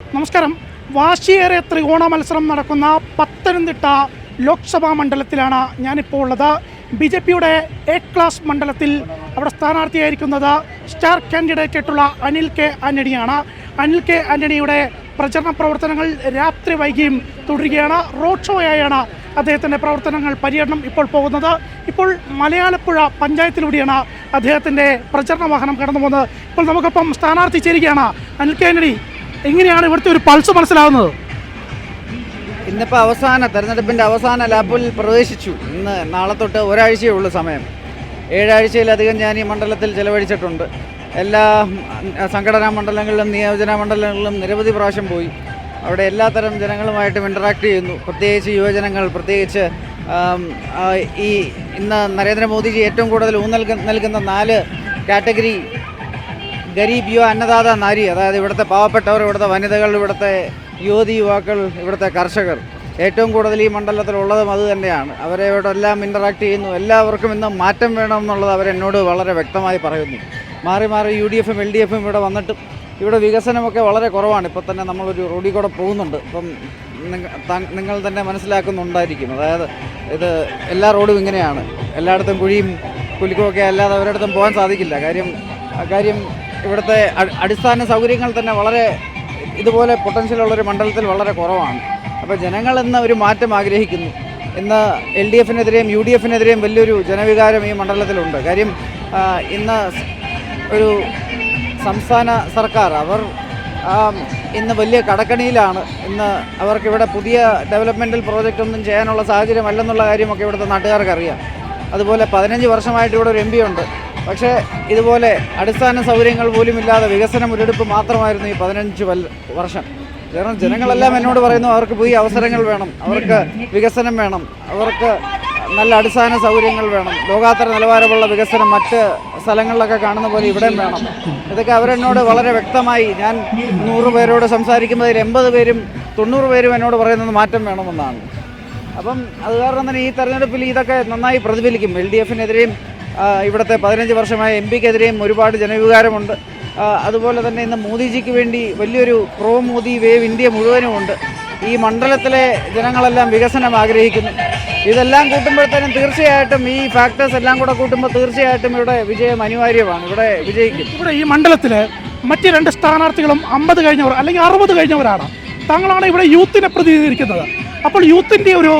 നമസ്കാരം. വാശിയേറെ ത്രികോണ മത്സരം നടക്കുന്ന പത്തനംതിട്ട ലോക്സഭാ മണ്ഡലത്തിലാണ് ഞാനിപ്പോൾ ഉള്ളത്. ബി ജെ പിയുടെ എ ക്ലാസ് മണ്ഡലത്തിൽ അവിടെ സ്ഥാനാർത്ഥിയായിരിക്കുന്നത് സ്റ്റാർ കാൻഡിഡേറ്റ് ആയിട്ടുള്ള അനിൽ കെ ആന്റണിയാണ്. അനിൽ കെ ആന്റണിയുടെ പ്രചരണ പ്രവർത്തനങ്ങൾ രാത്രി വൈകിയും തുടരുകയാണ്. റോഡ് ഷോയായാണ് അദ്ദേഹത്തിന്റെ പ്രവർത്തനങ്ങൾ പര്യടനം ഇപ്പോൾ പോകുന്നത്. ഇപ്പോൾ മലയാളപ്പുഴ പഞ്ചായത്തിലൂടെയാണ് അദ്ദേഹത്തിന്റെ പ്രചരണ വാഹനം കടന്നു പോകുന്നത് ഇപ്പോൾ നമുക്കൊപ്പം സ്ഥാനാർത്ഥി ചേരുകയാണ് അനിൽ കെ ആന്റണി. എങ്ങനെയാണ് ഇവിടുത്തെ ഒരു പൾസ് മനസ്സിലാവുന്നത്? ഇന്നിപ്പോൾ അവസാന തെരഞ്ഞെടുപ്പിന്റെ അവസാന ലാപ്പിൽ പ്രവേശിച്ചു. ഇന്ന് നാളെ തൊട്ട് ഒരാഴ്ചയേ ഉള്ളൂ സമയം. ഏഴാഴ്ചയിലധികം ഞാൻ ഈ മണ്ഡലത്തിൽ ചെലവഴിച്ചിട്ടുണ്ട്. എല്ലാ സംഘടനാ മണ്ഡലങ്ങളിലും നിയോജന മണ്ഡലങ്ങളിലും നിരവധി പ്രാവശ്യം പോയി. അവിടെ എല്ലാത്തരം ജനങ്ങളുമായിട്ടും ഇന്ററാക്ട് ചെയ്യുന്നു. പ്രത്യേകിച്ച് യുവജനങ്ങൾ പ്രത്യേകിച്ച് ഈ ഇന്ന് നരേന്ദ്രമോദിജി ഏറ്റവും കൂടുതൽ ഊന്നൽ നൽകുന്ന നാല് കാറ്റഗറി ഗരീബ് യുവ അന്നദാത നാരി അതായത് ഇവിടുത്തെ പാവപ്പെട്ടവർ ഇവിടുത്തെ വനിതകൾ ഇവിടുത്തെ യുവതി യുവാക്കൾ ഇവിടുത്തെ കർഷകർ. ഏറ്റവും കൂടുതൽ ഈ മണ്ഡലത്തിലുള്ളതും അത് തന്നെയാണ്. അവരെ ഇവിടെ എല്ലാം ഇന്ററാക്ട് ചെയ്യുന്നു. എല്ലാവർക്കും ഇന്ന് മാറ്റം വേണമെന്നുള്ളത് അവരെന്നോട് വളരെ വ്യക്തമായി പറയുന്നു. മാറി മാറി യു ഡി എഫും എൽ ഡി എഫും ഇവിടെ വന്നിട്ടും ഇവിടെ വികസനമൊക്കെ വളരെ കുറവാണ്. ഇപ്പോൾ തന്നെ നമ്മളൊരു റോഡിൽ കൂടെ പോകുന്നുണ്ട്. ഇപ്പം നിങ്ങ- നിങ്ങൾ തന്നെ മനസ്സിലാക്കുന്നുണ്ടായിരിക്കും. അതായത് ഇത് എല്ലാ റോഡും ഇങ്ങനെയാണ്. എല്ലായിടത്തും കുഴിയും കുലുക്കുമൊക്കെ അല്ലാതെ അവരിടത്തും പോകാൻ സാധിക്കില്ല. കാര്യം കാര്യം ഇവിടുത്തെ അടിസ്ഥാന സൗകര്യങ്ങൾ തന്നെ വളരെ ഇതുപോലെ പൊട്ടൻഷ്യൽ ഉള്ളൊരു മണ്ഡലത്തിൽ വളരെ കുറവാണ്. അപ്പോൾ ജനങ്ങൾ ഇന്ന് ഒരു മാറ്റം ആഗ്രഹിക്കുന്നു. ഇന്ന് എൽ ഡി എഫിനെതിരെയും യു ഡി എഫിനെതിരെയും വലിയൊരു ജനവികാരം ഈ മണ്ഡലത്തിലുണ്ട്. കാര്യം ഇന്ന് ഒരു സംസ്ഥാന സർക്കാർ അവർ ഇന്ന് വലിയ കടക്കണിയിലാണ്. ഇന്ന് അവർക്കിവിടെ പുതിയ ഡെവലപ്മെന്റൽ പ്രോജക്റ്റ് ഒന്നും ചെയ്യാനുള്ള സാഹചര്യമല്ലെന്നുള്ള കാര്യമൊക്കെ ഇവിടുത്തെ നാട്ടുകാർക്ക് അറിയാം അതുപോലെ പതിനഞ്ച് വർഷമായിട്ട് ഇവിടെ ഒരു എം ഉണ്ട്. പക്ഷേ ഇതുപോലെ അടിസ്ഥാന സൗകര്യങ്ങൾ പോലും ഇല്ലാതെ വികസന മുരടിപ്പ് മാത്രമായിരുന്നു ഈ പതിനഞ്ച് വർഷം. കാരണം ജനങ്ങളെല്ലാം എന്നോട് പറയുന്നു അവർക്ക് പുതിയ അവസരങ്ങൾ വേണം അവർക്ക് വികസനം വേണം അവർക്ക് നല്ല അടിസ്ഥാന സൗകര്യങ്ങൾ വേണം ലോകാത്തര നിലവാരമുള്ള വികസനം മറ്റ് സ്ഥലങ്ങളിലൊക്കെ കാണുന്ന പോലെ ഇവിടെയും വേണം. ഇതൊക്കെ അവരെന്നോട് വളരെ വ്യക്തമായി ഞാൻ നൂറ് പേരോട് സംസാരിക്കുന്നതിൽ എൺപത് പേരും തൊണ്ണൂറ് പേരും എന്നോട് പറയുന്നത് മാറ്റം വേണമെന്നാണ്. അപ്പം അത് കാരണം തന്നെ ഈ തെരഞ്ഞെടുപ്പിൽ ഇതൊക്കെ നന്നായി പ്രതിഫലിക്കും. എൽ ഡി എഫിനെതിരെയും ഇവിടുത്തെ പതിനഞ്ച് വർഷമായ എം പിക്കെതിരെയും ഒരുപാട് ജനവികാരമുണ്ട്. അതുപോലെ തന്നെ ഇന്ന് മോദിജിക്ക് വേണ്ടി വലിയൊരു പ്രോ മോദി വേവ് ഇന്ത്യ മുഴുവനുമുണ്ട് ഈ മണ്ഡലത്തിലെ ജനങ്ങളെല്ലാം വികസനം ആഗ്രഹിക്കുന്നു. ഇതെല്ലാം കൂട്ടുമ്പോഴത്തേനും തീർച്ചയായിട്ടും ഈ ഫാക്ടേഴ്സ് എല്ലാം കൂടെ കൂട്ടുമ്പോൾ തീർച്ചയായിട്ടും ഇവിടെ വിജയം അനിവാര്യമാണ്. ഇവിടെ വിജയിക്കും. ഇവിടെ ഈ മണ്ഡലത്തിൽ മറ്റ് രണ്ട് സ്ഥാനാർത്ഥികളും അമ്പത് കഴിഞ്ഞവർ അല്ലെങ്കിൽ അറുപത് കഴിഞ്ഞവരാണ്. താങ്കളാണ് ഇവിടെ യൂത്തിനെ പ്രതിനിധീകരിക്കുന്നത്. അപ്പോൾ യൂത്തിന്റെ ഒരു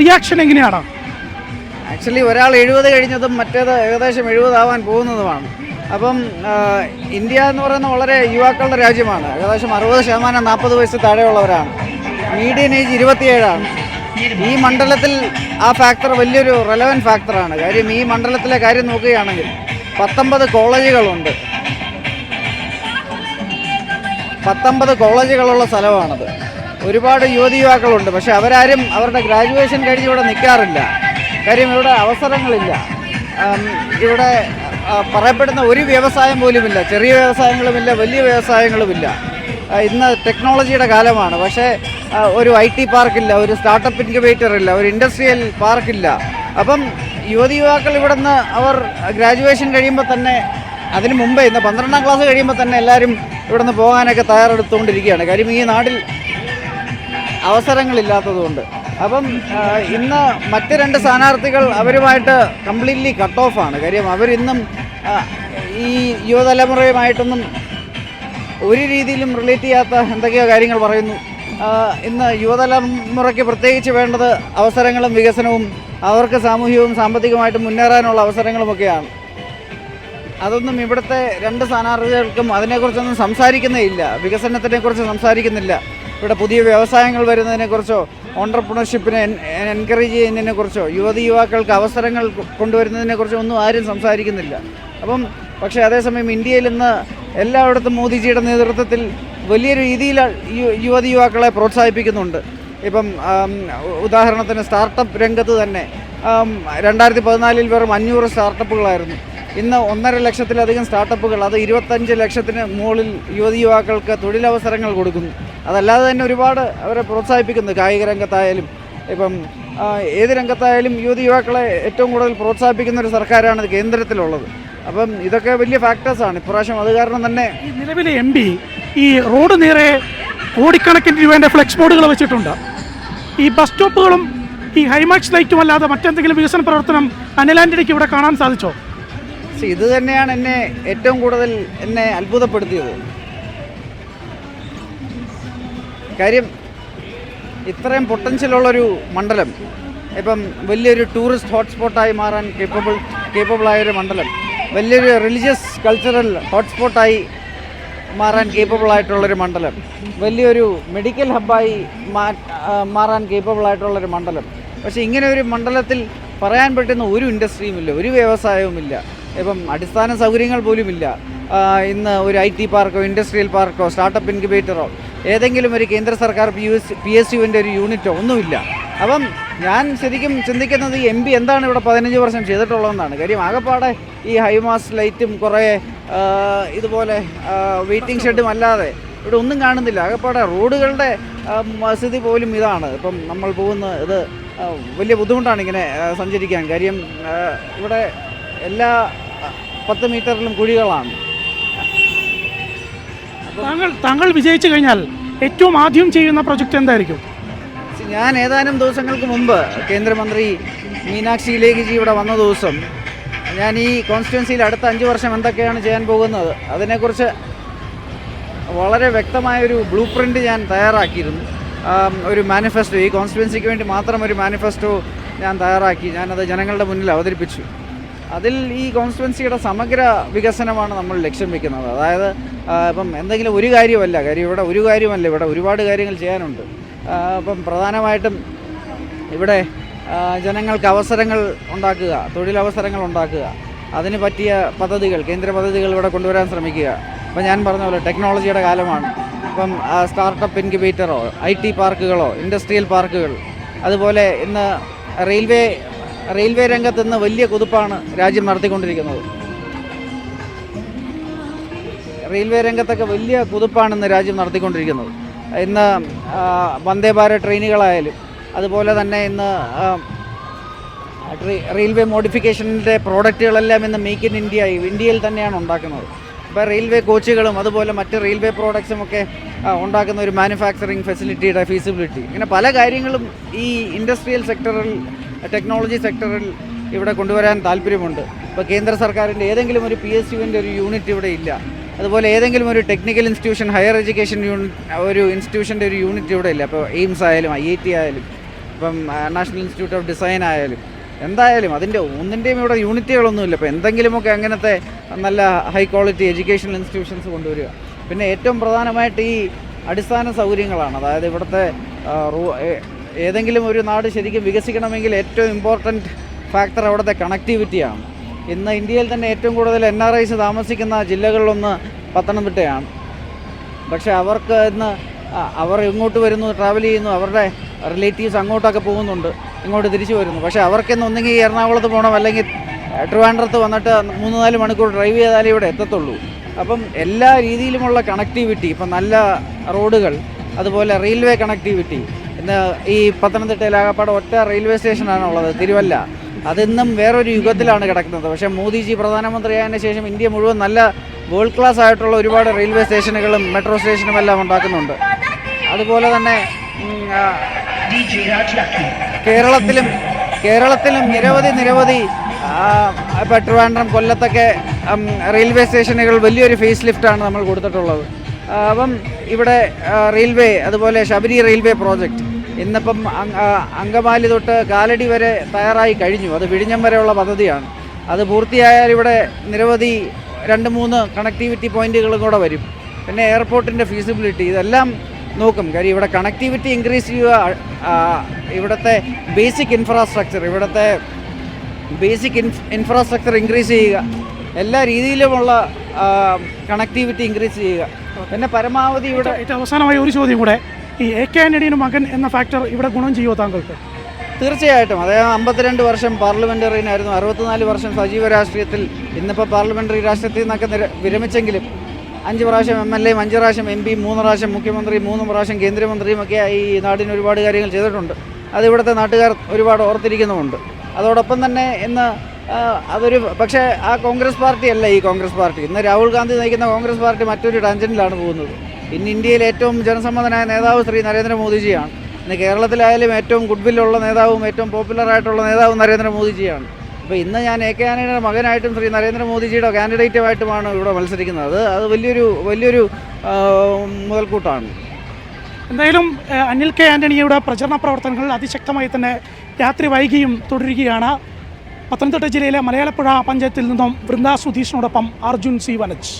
റിയാക്ഷൻ എങ്ങനെയാണ്? ആക്ച്വലി ഒരാൾ എഴുപത് കഴിഞ്ഞതും മറ്റേത് ഏകദേശം എഴുപതാവാൻ പോകുന്നതുമാണ്. അപ്പം ഇന്ത്യ എന്ന് പറയുന്ന വളരെ യുവാക്കളുടെ രാജ്യമാണ്. ഏകദേശം അറുപത് ശതമാനം നാൽപ്പത് വയസ്സ് താഴെയുള്ളവരാണ്. Median age ഇരുപത്തിയേഴാണ്. ഈ മണ്ഡലത്തിൽ ആ ഫാക്ടർ വലിയൊരു റെലവന്റ് ഫാക്ടറാണ് കാര്യം ഈ മണ്ഡലത്തിലെ കാര്യം നോക്കുകയാണെങ്കിൽ പത്തൊമ്പത് കോളേജുകളുണ്ട്. പത്തൊമ്പത് കോളേജുകളുള്ള സ്ഥലമാണത്. ഒരുപാട് യുവതി യുവാക്കളുണ്ട്. പക്ഷെ അവരാരും അവരുടെ ഗ്രാജുവേഷൻ കഴിഞ്ഞ് ഇവിടെ നിൽക്കാറില്ല. കാര്യം ഇവിടെ അവസരങ്ങളില്ല ഇവിടെ പറയപ്പെടുന്ന ഒരു വ്യവസായം പോലുമില്ല ചെറിയ വ്യവസായങ്ങളുമില്ല വലിയ വ്യവസായങ്ങളുമില്ല. ഇന്ന് ടെക്നോളജിയുടെ കാലമാണ്. പക്ഷേ ഒരു ഐ ടി പാർക്കില്ല ഒരു സ്റ്റാർട്ടപ്പ് ഇൻക്യുബേറ്റർ ഇല്ല ഒരു ഇൻഡസ്ട്രിയൽ പാർക്കില്ല. അപ്പം യുവതി യുവാക്കൾ ഇവിടുന്ന് അവർ ഗ്രാജുവേഷൻ കഴിയുമ്പോൾ തന്നെ അതിന് മുമ്പേ ഇന്ന് പന്ത്രണ്ടാം ക്ലാസ് കഴിയുമ്പോൾ തന്നെ എല്ലാവരും ഇവിടെ നിന്ന് പോകാനൊക്കെ തയ്യാറെടുത്തുകൊണ്ടിരിക്കുകയാണ്. കാര്യം ഈ നാട്ടിൽ അവസരങ്ങളില്ലാത്തതുകൊണ്ട്. അപ്പം ഇന്ന് മറ്റ് രണ്ട് സ്ഥാനാർത്ഥികൾ അവരുമായിട്ട് കംപ്ലീറ്റ്ലി കട്ട് ഓഫാണ് കാര്യം അവരിന്നും ഈ യുവതലമുറയുമായിട്ടൊന്നും ഒരു രീതിയിലും റിലേറ്റ് ചെയ്യാത്ത എന്തൊക്കെയോ കാര്യങ്ങൾ പറയുന്നു. ഇന്ന് യുവതലമുറയ്ക്ക് പ്രത്യേകിച്ച് വേണ്ടത് അവസരങ്ങളും വികസനവും അവർക്ക് സാമൂഹികവും സാമ്പത്തികമായിട്ടും മുന്നേറാനുള്ള അവസരങ്ങളുമൊക്കെയാണ്. അതൊന്നും ഇവിടുത്തെ രണ്ട് സ്ഥാനാർത്ഥികൾക്കും അതിനെക്കുറിച്ചൊന്നും സംസാരിക്കുന്നേ ഇല്ല. വികസനത്തിനെക്കുറിച്ച് സംസാരിക്കുന്നില്ല. ഇവിടെ പുതിയ വ്യവസായങ്ങൾ വരുന്നതിനെക്കുറിച്ചോ ഓണ്ടർപ്രണർഷിപ്പിനെ എൻകറേജ് ചെയ്യുന്നതിനെക്കുറിച്ചോ യുവതി യുവാക്കൾക്ക് അവസരങ്ങൾ കൊണ്ടുവരുന്നതിനെ കൊണ്ടുവരുന്നതിനെക്കുറിച്ചോ ഒന്നും ആരും സംസാരിക്കുന്നില്ല. അപ്പം പക്ഷേ അതേസമയം ഇന്ത്യയിൽ ഇന്ന് എല്ലായിടത്തും മോദിജിയുടെ നേതൃത്വത്തിൽ വലിയ രീതിയിൽ യുവതി യുവാക്കളെ പ്രോത്സാഹിപ്പിക്കുന്നുണ്ട്. ഇപ്പം ഉദാഹരണത്തിന് സ്റ്റാർട്ടപ്പ് രംഗത്ത് തന്നെ രണ്ടായിരത്തി പതിനാലിൽ വെറും അഞ്ഞൂറ് സ്റ്റാർട്ടപ്പുകളായിരുന്നു. ഇന്ന് ഒന്നര ലക്ഷത്തിലധികം സ്റ്റാർട്ടപ്പുകൾ അത് ഇരുപത്തഞ്ച് ലക്ഷത്തിന് മുകളിൽ യുവതി യുവാക്കൾക്ക് തൊഴിലവസരങ്ങൾ കൊടുക്കുന്നു. അതല്ലാതെ തന്നെ ഒരുപാട് അവരെ പ്രോത്സാഹിപ്പിക്കുന്നു. കായിക രംഗത്തായാലും ഇപ്പം ഏത് രംഗത്തായാലും യുവതി യുവാക്കളെ ഏറ്റവും കൂടുതൽ പ്രോത്സാഹിപ്പിക്കുന്ന ഒരു സർക്കാരാണ് കേന്ദ്രത്തിലുള്ളത്. അപ്പം ഇതൊക്കെ വലിയ ഫാക്ടേഴ്സാണ് ഇപ്രാവശ്യം അത് കാരണം തന്നെ നിലവിലെ എം പി ഈ റോഡ് നേരെ കോടിക്കണക്കിന് രൂപേന്റെ ഫ്ലെക്സ് ബോർഡുകൾ വെച്ചിട്ടുണ്ട്. ഈ ബസ് സ്റ്റോപ്പുകളും ഈ ഹൈമാക്സ് ലൈറ്റും അല്ലാതെ മറ്റെന്തെങ്കിലും വികസന പ്രവർത്തനം അനിൽ ഇവിടെ കാണാൻ സാധിച്ചോ? ഇത് തന്നെയാണ് എന്നെ ഏറ്റവും കൂടുതൽ എന്നെ അത്ഭുതപ്പെടുത്തിയത്. കാര്യം ഇത്രയും പൊട്ടൻഷ്യലുള്ളൊരു മണ്ഡലം ഇപ്പം വലിയൊരു ടൂറിസ്റ്റ് ഹോട്ട്സ്പോട്ടായി മാറാൻ കേപ്പബിൾ കേപ്പബിളായൊരു മണ്ഡലം വലിയൊരു റിലീജിയസ് കൾച്ചറൽ ഹോട്ട്സ്പോട്ടായി മാറാൻ കേപ്പബിളായിട്ടുള്ളൊരു മണ്ഡലം വലിയൊരു മെഡിക്കൽ ഹബ്ബായി മാറാൻ കേപ്പബിളായിട്ടുള്ളൊരു മണ്ഡലം. പക്ഷേ ഇങ്ങനെ ഒരു മണ്ഡലത്തിൽ പറയാൻ പറ്റുന്ന ഒരു ഇൻഡസ്ട്രിയുമില്ല ഒരു വ്യവസായവുമില്ല. ഇപ്പം അടിസ്ഥാന സൗകര്യങ്ങൾ പോലുമില്ല. ഇന്ന് ഒരു ഐ ടി പാർക്കോ ഇൻഡസ്ട്രിയൽ പാർക്കോ സ്റ്റാർട്ടപ്പ് ഇൻക്യുബേറ്ററോ ഏതെങ്കിലും ഒരു കേന്ദ്ര സർക്കാർ പി എസ് പി എസ് യുവിന്റെ ഒരു യൂണിറ്റോ ഒന്നുമില്ല. അപ്പം ഞാൻ ശരിക്കും ചിന്തിക്കുന്നത് എം പി എന്താണ് ഇവിടെ പതിനഞ്ച് വർഷം ചെയ്തിട്ടുള്ളതെന്നാണ്. കാര്യം ആകെപ്പാടെ ഈ ഹൈമാസ് ലൈറ്റും കുറേ ഇതുപോലെ വെയിറ്റിംഗ് ഷെഡും അല്ലാതെ ഇവിടെ ഒന്നും കാണുന്നില്ല. ആകെപ്പാടെ റോഡുകളുടെ സ്ഥിതി പോലും ഇതാണ്. ഇപ്പം നമ്മൾ പോകുന്ന ഇത് വലിയ ബുദ്ധിമുട്ടാണ് ഇങ്ങനെ സഞ്ചരിക്കാൻ. കാര്യം ഇവിടെ എല്ലാ പത്ത് മീറ്ററിലും കുഴികളാണ്. താങ്കൾ താങ്കൾ വിജയിച്ചു കഴിഞ്ഞാൽ ഏറ്റവും ആദ്യം ചെയ്യുന്ന പ്രൊജക്റ്റ് എന്തായിരിക്കും? ഞാൻ ഏതാനും ദിവസങ്ങൾക്ക് മുമ്പ് കേന്ദ്രമന്ത്രി മീനാക്ഷി ലേഖിജി ഇവിടെ വന്ന ദിവസം ഞാൻ ഈ കോൺസ്റ്റിറ്റ്യുവൻസിയിൽ അടുത്ത അഞ്ച് വർഷം എന്തൊക്കെയാണ് ചെയ്യാൻ പോകുന്നത് അതിനെക്കുറിച്ച് വളരെ വ്യക്തമായൊരു ബ്ലൂ പ്രിന്റ് ഞാൻ തയ്യാറാക്കിയിരുന്നു. ഒരു മാനിഫെസ്റ്റോ ഈ കോൺസ്റ്റിറ്റ്യുവൻസിക്ക് വേണ്ടി മാത്രം ഒരു മാനിഫെസ്റ്റോ ഞാൻ തയ്യാറാക്കി. ഞാനത് ജനങ്ങളുടെ മുന്നിൽ അവതരിപ്പിച്ചു. അതിൽ ഈ കോൺസ്റ്റുവൻസിയുടെ സമഗ്ര വികസനമാണ് നമ്മൾ ലക്ഷ്യം വെക്കുന്നത്. അതായത് ഇപ്പം എന്തെങ്കിലും ഒരു കാര്യമല്ല കാര്യം ഇവിടെ ഒരു കാര്യമല്ല ഇവിടെ ഒരുപാട് കാര്യങ്ങൾ ചെയ്യാനുണ്ട്. അപ്പം പ്രധാനമായിട്ടും ഇവിടെ ജനങ്ങൾക്ക് അവസരങ്ങൾ ഉണ്ടാക്കുക തൊഴിലവസരങ്ങൾ ഉണ്ടാക്കുക അതിന് പറ്റിയ പദ്ധതികൾ കേന്ദ്ര പദ്ധതികൾ ഇവിടെ കൊണ്ടുവരാൻ ശ്രമിക്കുക. ഇപ്പം ഞാൻ പറഞ്ഞ പോലെ ടെക്നോളജിയുടെ കാലമാണ്. ഇപ്പം സ്റ്റാർട്ടപ്പ് ഇൻക്യുബേറ്ററോ ഐ ടി പാർക്കുകളോ ഇൻഡസ്ട്രിയൽ പാർക്കുകൾ അതുപോലെ ഇന്ന് റെയിൽവേ റെയിൽവേ രംഗത്ത് നിന്ന് വലിയ കുതിപ്പാണ് രാജ്യം നടത്തിക്കൊണ്ടിരിക്കുന്നത്. റെയിൽവേ രംഗത്തൊക്കെ വലിയ കുതിപ്പാണ് ഇന്ന് രാജ്യം നടത്തിക്കൊണ്ടിരിക്കുന്നത്. ഇന്ന് വന്ദേ ഭാരത് ട്രെയിനുകളായാലും അതുപോലെ തന്നെ ഇന്ന് റെയിൽവേ മോഡിഫിക്കേഷന്റെ പ്രോഡക്റ്റുകളെല്ലാം ഇന്ന് മേക്ക് ഇൻ ഇന്ത്യ ഇന്ത്യയിൽ തന്നെയാണ് ഉണ്ടാക്കുന്നത്. ഇപ്പോൾ റെയിൽവേ കോച്ചുകളും അതുപോലെ മറ്റ് റെയിൽവേ പ്രോഡക്ട്സും ഒക്കെ ഉണ്ടാക്കുന്ന ഒരു മാനുഫാക്ചറിങ് ഫെസിലിറ്റിയുടെ ഫീസിബിലിറ്റി. ഇങ്ങനെ പല കാര്യങ്ങളും ഈ ഇൻഡസ്ട്രിയൽ സെക്ടറിൽ ടെക്നോളജി സെക്ടറിൽ ഇവിടെ കൊണ്ടുവരാൻ താല്പര്യമുണ്ട്. ഇപ്പോൾ കേന്ദ്ര സർക്കാരിന്റെ ഏതെങ്കിലും ഒരു പി എസ് യുവിന്റെ ഒരു യൂണിറ്റ് ഇവിടെ ഇല്ല. അതുപോലെ ഏതെങ്കിലും ഒരു technical institution higher education unit ഒരു ഇൻസ്റ്റിറ്റ്യൂഷന്റെ ഒരു യൂണിറ്റ് ഇവിടെ ഇല്ല. അപ്പോൾ എയിംസ് ആയാലും ഐ ഐ ടി ആയാലും ഇപ്പം നാഷണൽ ഇൻസ്റ്റിറ്റ്യൂട്ട് ഓഫ് ഡിസൈൻ ആയാലും എന്തായാലും അതിന്റെ ഒന്നിന്റെയും ഇവിടെ യൂണിറ്റുകളൊന്നുമില്ല. അപ്പോൾ എന്തെങ്കിലുമൊക്കെ അങ്ങനത്തെ നല്ല ഹൈ ക്വാളിറ്റി എഡ്യൂക്കേഷണൽ ഇൻസ്റ്റിറ്റ്യൂഷൻസ് കൊണ്ടുവരിക. പിന്നെ ഏറ്റവും പ്രധാനമായിട്ട് ഈ അടിസ്ഥാന സൗകര്യങ്ങളാണ്. അതായത് ഇവിടുത്തെ ഏതെങ്കിലും ഒരു നാട് ശരിക്കും വികസിക്കണമെങ്കിൽ ഏറ്റവും ഇമ്പോർട്ടന്റ് ഫാക്ടർ അവിടുത്തെ കണക്ടിവിറ്റിയാണ് ഇന്ന് ഇന്ത്യയിൽ തന്നെ ഏറ്റവും കൂടുതൽ എൻ ആർ ഐസ് താമസിക്കുന്ന ജില്ലകളിലൊന്ന് പത്തനംതിട്ടയാണ്. പക്ഷേ അവർക്ക് ഇന്ന് അവർ ഇങ്ങോട്ട് വരുന്നു ട്രാവൽ ചെയ്യുന്നു അവരുടെ റിലേറ്റീവ്സ് അങ്ങോട്ടൊക്കെ പോകുന്നുണ്ട് ഇങ്ങോട്ട് തിരിച്ചു വരുന്നു. പക്ഷേ അവർക്കിന്ന് ഒന്നെങ്കിൽ എറണാകുളത്ത് പോകണം അല്ലെങ്കിൽ ട്രിവാൻഡ്രത്ത് വന്നിട്ട് മൂന്ന് നാല് മണിക്കൂർ ഡ്രൈവ് ചെയ്താലേ ഇവിടെ എത്തത്തുള്ളൂ. അപ്പം എല്ലാ രീതിയിലുമുള്ള കണക്ടിവിറ്റി ഇപ്പം നല്ല റോഡുകൾ അതുപോലെ റെയിൽവേ കണക്ടിവിറ്റി ഇന്ന് ഈ പത്തനംതിട്ടയിൽ ആകപ്പാട് ഒറ്റ റെയിൽവേ സ്റ്റേഷനാണ് ഉള്ളത് തിരുവല്ല. അതിന്നും വേറൊരു യുഗത്തിലാണ് കിടക്കുന്നത്. പക്ഷേ മോദിജി പ്രധാനമന്ത്രിയായതിനു ശേഷം ഇന്ത്യ മുഴുവൻ നല്ല വേൾഡ് ക്ലാസ് ആയിട്ടുള്ള ഒരുപാട് റെയിൽവേ സ്റ്റേഷനുകളും മെട്രോ സ്റ്റേഷനും എല്ലാം ഉണ്ടാക്കുന്നുണ്ട്. അതുപോലെ തന്നെ കേരളത്തിലും കേരളത്തിലും നിരവധി നിരവധി ആ, ട്രിവാൻഡ്രം കൊല്ലത്തൊക്കെ റെയിൽവേ സ്റ്റേഷനുകൾ വലിയൊരു ഫേസ് ലിഫ്റ്റാണ് നമ്മൾ കൊടുത്തിട്ടുള്ളത്. അപ്പം ഇവിടെ റെയിൽവേ അതുപോലെ ശബരി റെയിൽവേ പ്രോജക്റ്റ് ഇന്നിപ്പം അങ്കമാലി തൊട്ട് കാലടി വരെ തയ്യാറായി കഴിഞ്ഞു. അത് വിഴിഞ്ഞം വരെയുള്ള പദ്ധതിയാണ്. അത് പൂർത്തിയായാൽ ഇവിടെ നിരവധി രണ്ട് മൂന്ന് കണക്ടിവിറ്റി പോയിന്റുകളും കൂടെ വരും. പിന്നെ എയർപോർട്ടിന്റെ ഫീസിബിലിറ്റി ഇതെല്ലാം നോക്കും. കാര്യം ഇവിടെ കണക്ടിവിറ്റി ഇൻക്രീസ് ചെയ്യുക ഇവിടുത്തെ ബേസിക് ഇൻഫ്രാസ്ട്രക്ചർ ഇവിടുത്തെ ബേസിക് ഇൻഫ്രാസ്ട്രക്ചർ ഇൻക്രീസ് ചെയ്യുക. എല്ലാ രീതിയിലുമുള്ള കണക്ടിവിറ്റി ഇൻക്രീസ് ചെയ്യുക. പിന്നെ പരമാവധി ഇവിടെ ഏറ്റവും അവസാനമായി ഒരു ചോദ്യം കൂടെ ഈ എ കെ ആന്റണിയുടെ മകൻ എന്ന ഫാക്ടർ ഇവിടെ ഗുണം ചെയ്യുമോ താങ്കൾക്ക്? തീർച്ചയായിട്ടും. അദ്ദേഹം അമ്പത്തിരണ്ട് വർഷം പാർലമെന്ററിയനായിരുന്നു അറുപത്തിനാല് വർഷം സജീവ രാഷ്ട്രീയത്തിൽ ഇന്നിപ്പോൾ പാർലമെന്ററി രാഷ്ട്രീയത്തിൽ നിന്നൊക്കെ നിര- വിരമിച്ചെങ്കിലും അഞ്ച് പ്രാവശ്യം എം എൽ എയും അഞ്ച് പ്രാവശ്യം എം പി മൂന്ന് പ്രാവശ്യം മുഖ്യമന്ത്രി മൂന്ന് പ്രാവശ്യം കേന്ദ്രമന്ത്രിയും ഒക്കെ ഈ നാടിന് ഒരുപാട് കാര്യങ്ങൾ ചെയ്തിട്ടുണ്ട്. അത് ഇവിടുത്തെ നാട്ടുകാർ ഒരുപാട് ഓർത്തിരിക്കുന്നുമുണ്ട്. അതോടൊപ്പം തന്നെ ഇന്ന് അതൊരു പക്ഷേ ആ കോൺഗ്രസ് പാർട്ടി അല്ല ഈ കോൺഗ്രസ് പാർട്ടി. ഇന്ന് രാഹുൽ ഗാന്ധി നയിക്കുന്ന കോൺഗ്രസ് പാർട്ടി മറ്റൊരു ടാൻജനിലാണ് പോകുന്നത്. ഇന്ന് ഇന്ത്യയിൽ ഏറ്റവും ജനസമ്മതനായ നേതാവ് ശ്രീ നരേന്ദ്രമോദിജിയാണ്. ഇന്ന് കേരളത്തിലായാലും ഏറ്റവും ഗുഡ്വില്ലുള്ള നേതാവും ഏറ്റവും പോപ്പുലറായിട്ടുള്ള നേതാവും നരേന്ദ്രമോദിജിയാണ്. അപ്പോൾ ഇന്ന് ഞാൻ എ കെ ആനയുടെ മകനായിട്ടും ശ്രീ നരേന്ദ്രമോദിജിയുടെ കാൻഡിഡേറ്റുമായിട്ടുമാണ് ഇവിടെ മത്സരിക്കുന്നത്. അത് അത് വലിയൊരു വലിയൊരു മുതൽക്കൂട്ടാണ്. എന്തായാലും അനിൽ കെ ആന്റണിയുടെ പ്രചരണ പ്രവർത്തനങ്ങൾ അതിശക്തമായി തന്നെ രാത്രി വൈകിയും തുടരുകയാണ്. പത്തനംതിട്ട ജില്ലയിലെ മലയാളപ്പുഴ പഞ്ചായത്തിൽ നിന്നും വൃന്ദ സുധീഷിനോടൊപ്പം അർജുൻ സി വനജ്.